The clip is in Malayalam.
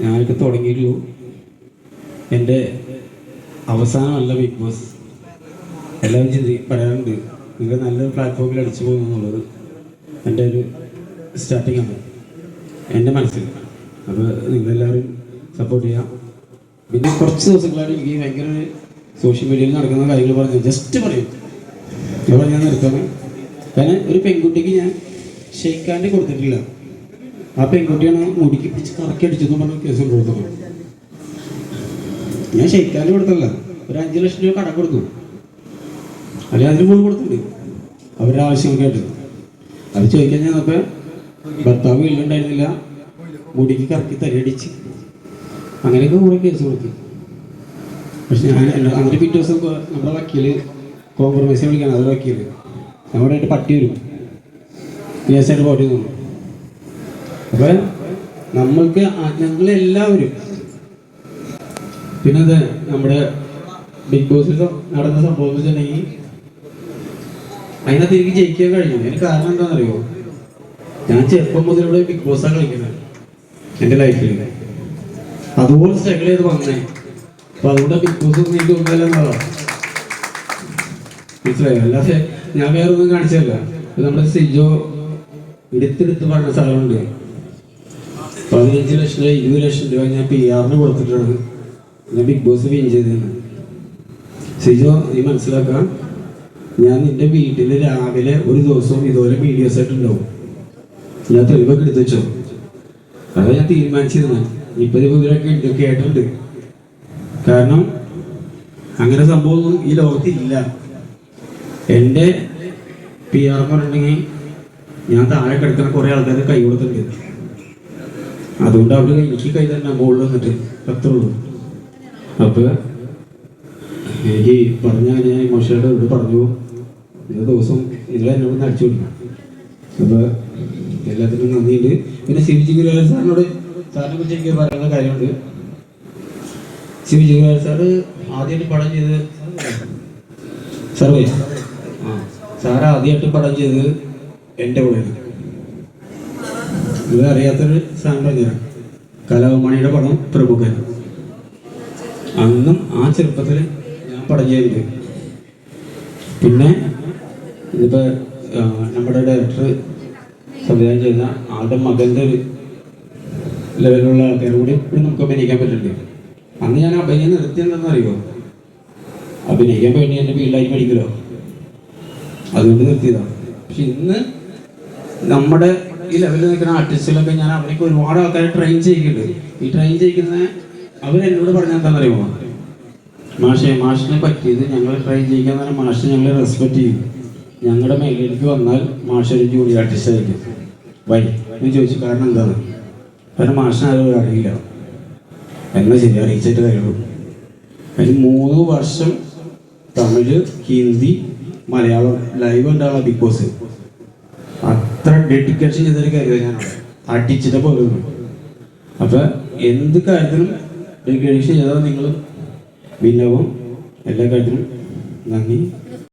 ഞാനൊക്കെ തുടങ്ങിയിട്ടുള്ളൂ എന്റെ അവസാനമല്ല ബിഗ് ബോസ്. എല്ലാവരും ചിന്തി പറയാറുണ്ട് നിങ്ങൾ നല്ലൊരു പ്ലാറ്റ്ഫോമിൽ അടിച്ചു പോകുന്നു എന്നുള്ളത് എന്റെ ഒരു സ്റ്റാർട്ടിംഗ് ആണ്. എന്റെ മനസ്സിൽ. അപ്പോൾ നിങ്ങളെല്ലാവരും സപ്പോർട്ട് ചെയ്യാം. പിന്നെ കുറച്ച് ദിവസങ്ങളായിട്ട് എനിക്ക് ഭയങ്കര സോഷ്യൽ മീഡിയയിൽ നടക്കുന്ന കാര്യങ്ങൾ പറഞ്ഞു ജസ്റ്റ് പറയും. ഞാൻ പറഞ്ഞാൽ നിർത്തണം കാരണം ഒരു പെൺകുട്ടിക്ക് ഞാൻ ഷെയ്ക്കാന്റെ കൊടുത്തിട്ടില്ല. ആ പെൺകുട്ടിയാണ് മുടിക്ക് പിടിച്ച് കറക്കി അടിച്ചെന്ന് പറഞ്ഞ കേസ് കൊടുത്തത് ഞാൻ ഷെയ്ക്കാന്റെ കൊടുത്തല്ല ഒരു അഞ്ച് ലക്ഷം രൂപ കട കൊടുത്തു. അല്ലെ അതിന് മുകളിൽ കൊടുത്തിട്ടുണ്ട്. അവരുടെ ആവശ്യം ആയിട്ട് അത് ചോദിക്കാൻ ചെന്നപ്പോൾ ഭർത്താവ് വീട്ടിലുണ്ടായിരുന്നില്ല. മുടിക്ക് കറക്കി തരടിച്ച് അങ്ങനെയൊക്കെ കുറേ കേസ് കൊടുത്തു. പക്ഷെ ഞാൻ അങ്ങനെ പിറ്റേ ദിവസം നമ്മുടെ വക്കീൽ കോംപ്രമൈസ് വിളിക്കണം അത് വക്കീൽ. നമ്മുടെ പട്ടി വരും. കേസായിട്ട് പോട്ടി നിന്നു. അപ്പൊ നമ്മൾക്ക് ആ- ഞങ്ങളെല്ലാവരും പിന്നെ നമ്മുടെ ബിഗ് ബോസിൽ നടന്ന സംഭവം വെച്ചിട്ടുണ്ടെങ്കിൽ അതിനകത്ത് എനിക്ക് ജയിക്കാൻ കഴിഞ്ഞു. അതിന് കാരണം എന്താണെന്നറിയോ? ഞാൻ ചെറുപ്പം മുതലൂടെ ബിഗ് ബോസാണ് കളിക്കുന്നത് എന്റെ ലൈഫിൽ അതുപോലെ സ്ട്രഗിൾ ചെയ്ത് വന്നേ. അപ്പൊ അതുകൊണ്ട് ബിഗ് ബോസ് ഒന്നും എനിക്ക് തോന്നുന്നില്ലെന്നതാ മനസ്സിലായോ? അല്ലാതെ ഞാൻ വേറെ ഒന്നും കാണിച്ചതല്ല നമ്മുടെ സിജോ എടുത്തെടുത്ത് പറഞ്ഞ സ്ഥലമുണ്ട്. പതിനഞ്ച് ലക്ഷം രൂപ ഇരുപത് ലക്ഷം രൂപ ഞാൻ പി ആറിന് കൊടുത്തിട്ടാണ് ഞാൻ ബിഗ് ബോസ് വിൻ ചെയ്തതാണ്. സിജോ നീ മനസ്സിലാക്കാം? ഞാൻ നിന്റെ വീട്ടിൽ രാവിലെ ഒരു ദിവസവും ഇതുപോലെ വീഡിയോസ് ആയിട്ട് ഉണ്ടാവും ഞാൻ തെളിവൊക്കെ എടുത്തു വെച്ചോ? അതാ ഞാൻ തീരുമാനിച്ചിരുന്നു. ഇപ്പൊ ഇവരൊക്കെ ഉണ്ട് കേട്ടിട്ടുണ്ട് കാരണം അങ്ങനെ സംഭവം ഈ ലോകത്ത് ഇല്ല. എന്റെ പി ആർ എന്ന് പറഞ്ഞിട്ടുണ്ടെങ്കിൽ ഞാൻ താഴെ കിടക്കുന്ന കുറേ ആൾക്കാർ കൈ കൊടുത്തിട്ടുണ്ട്. അതുകൊണ്ട് അവിടെ എനിക്ക് കൈ തന്നെ മുകളിൽ വന്നിട്ട് അത്രേ അപ്പോൾ എനിക്ക് പറഞ്ഞ ഞാൻ മോശയുടെ ഇവിടെ പറഞ്ഞു. ഇന്ന ദിവസം നിങ്ങൾ എന്നോട് അടിച്ചു കൊടുക്കണം. അപ്പൊ എല്ലാത്തിനും നന്ദിയുണ്ട്. പിന്നെ ശിവജി ഗുരുവായൂർ സാറിനോട് സാറിനെ കുറിച്ച് എനിക്ക് പറയുന്ന കാര്യമുണ്ട്. ശിവജി ഗുരുവായൂർ സാറ് ആദ്യമായിട്ട് പടം ചെയ്ത് സർവേ ആ സാറ് ആദ്യമായിട്ട് പടം ചെയ്ത് എന്റെ കൂടെയാണ്. ഇത് അറിയാത്തൊരു സാധനം ഞാൻ കലാഭമണിയുടെ പടം പ്രമുഖൻ അന്നും ആ ചെറുപ്പത്തിൽ ഞാൻ ചെയ്തിട്ടുണ്ട്. പിന്നെ ഇതിപ്പോൾ നമ്മുടെ ഡയറക്ടർ സംവിധാനം ചെയ്യുന്ന ആളുടെ മകന്റെ ഒരു ലെവലിലുള്ള ആൾക്കാരും കൂടി ഇവിടെ നമുക്ക് അഭിനയിക്കാൻ പറ്റുന്നുണ്ട്. അന്ന് ഞാൻ അഭിനയം നിർത്തിയെന്നു അറിയുമോ അഭിനയിക്കാൻ വേണ്ടി എന്റെ വീട്ടിലായി പഠിക്കലോ അതുകൊണ്ട് നിർത്തിയതാണ് പക്ഷെ ഇന്ന് നമ്മുടെ ഈ ലെവലിൽ നിൽക്കുന്ന ആർട്ടിസ്റ്റുകളൊക്കെ ഞാൻ അവരൊക്കെ ഒരുപാട് ആൾക്കാരെ ട്രെയിൻ ചെയ്യുന്നുണ്ട് ഈ ട്രെയിൻ ചെയ്യുന്ന അവരെന്നോട് പറഞ്ഞ എന്താണെന്നറിയുമോ? മാഷെ മാഷിനെ പറ്റിയത് ഞങ്ങൾ ട്രെയിൻ ചെയ്യിക്കാൻ തന്നെ മാഷ് ഞങ്ങളെ റെസ്പെക്ട് ചെയ്യും. ഞങ്ങളുടെ മേഖലയിലേക്ക് വന്നാൽ മാഷ് ഒരു ജൂനിയർ ആർട്ടിസ്റ്റ് ആയിരിക്കും. വൈ എന്ന് ചോദിച്ചു കാരണം എന്താണ്? കാരണം മാഷിനെ ആരും അറിയില്ല. എന്നാൽ ശരി അറിയിച്ചിട്ട് കാര്യമുള്ളൂ. അതിന് മൂന്ന് വർഷം തമിഴ് ഹിന്ദി മലയാളം ലൈവ് ഉണ്ടാവുക ബിഗ് ബോസ് അത്ര ഡെഡിക്കേഷൻ ചെയ്തൊരു കാര്യം ഞാൻ അടിച്ചിട്ട് പോകുന്നു അപ്പൊ എന്ത് കാര്യത്തിലും ഡെഡിക്കേഷൻ ചെയ്താൽ നിങ്ങൾ വിന്നവും എല്ലാ കാര്യത്തിലും നന്ദി.